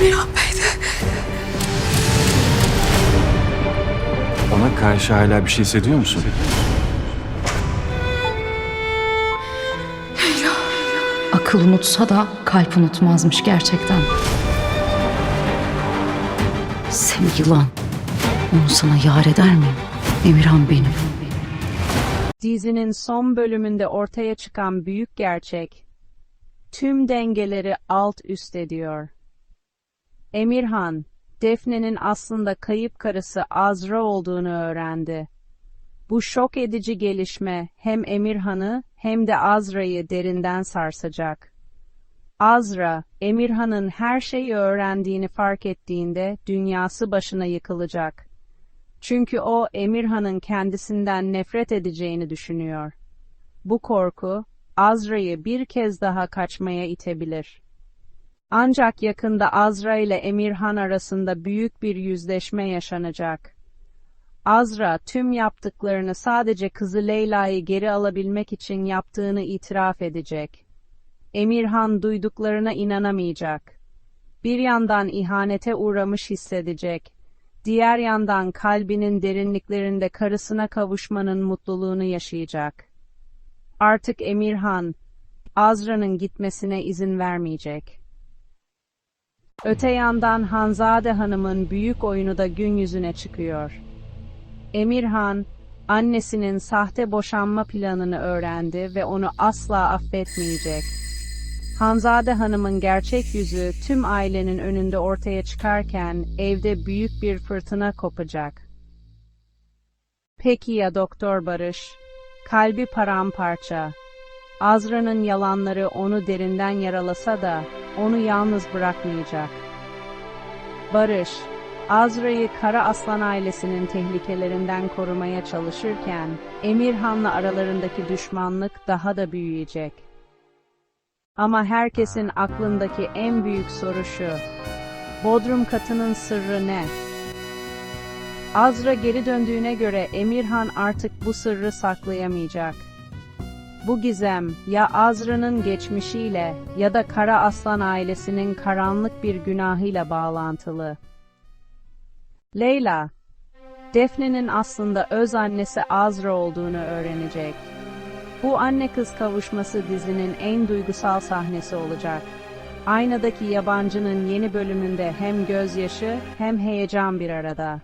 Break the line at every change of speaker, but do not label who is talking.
Emirhan Bey de
Ona karşı hala bir şey hissediyor musun?
Akıl unutsa da kalp unutmazmış gerçekten. Seni yılan. Onu sana yar eder miyim? Emirhan benim.
Dizinin son bölümünde ortaya çıkan büyük gerçek, tüm dengeleri alt üst ediyor. Emirhan, Defne'nin aslında kayıp karısı Azra olduğunu öğrendi. Bu şok edici gelişme hem Emirhan'ı hem de Azra'yı derinden sarsacak. Azra, Emirhan'ın her şeyi öğrendiğini fark ettiğinde dünyası başına yıkılacak. Çünkü o Emirhan'ın kendisinden nefret edeceğini düşünüyor. Bu korku Azra'yı bir kez daha kaçmaya itebilir. Ancak yakında Azra ile Emirhan arasında büyük bir yüzleşme yaşanacak. Azra tüm yaptıklarını sadece kızı Leyla'yı geri alabilmek için yaptığını itiraf edecek. Emirhan duyduklarına inanamayacak. Bir yandan ihanete uğramış hissedecek. Diğer yandan kalbinin derinliklerinde karısına kavuşmanın mutluluğunu yaşayacak. Artık Emirhan, Azra'nın gitmesine izin vermeyecek. Öte yandan Hanzade Hanım'ın büyük oyunu da gün yüzüne çıkıyor. Emirhan, annesinin sahte boşanma planını öğrendi ve onu asla affetmeyecek. Hanzade Hanım'ın gerçek yüzü tüm ailenin önünde ortaya çıkarken evde büyük bir fırtına kopacak. Peki ya Doktor Barış? Kalbi paramparça. Azra'nın yalanları onu derinden yaralasa da onu yalnız bırakmayacak. Barış, Azra'yı Kara Aslan ailesinin tehlikelerinden korumaya çalışırken Emirhan'la aralarındaki düşmanlık daha da büyüyecek. Ama herkesin aklındaki en büyük soru şu. Bodrum katının sırrı ne? Azra geri döndüğüne göre Emirhan artık bu sırrı saklayamayacak. Bu gizem ya Azra'nın geçmişiyle ya da Kara Aslan ailesinin karanlık bir günahıyla bağlantılı. Leyla, Defne'nin aslında öz annesi Azra olduğunu öğrenecek. Bu anne kız kavuşması dizinin en duygusal sahnesi olacak. Aynadaki yabancının yeni bölümünde hem gözyaşı hem heyecan bir arada.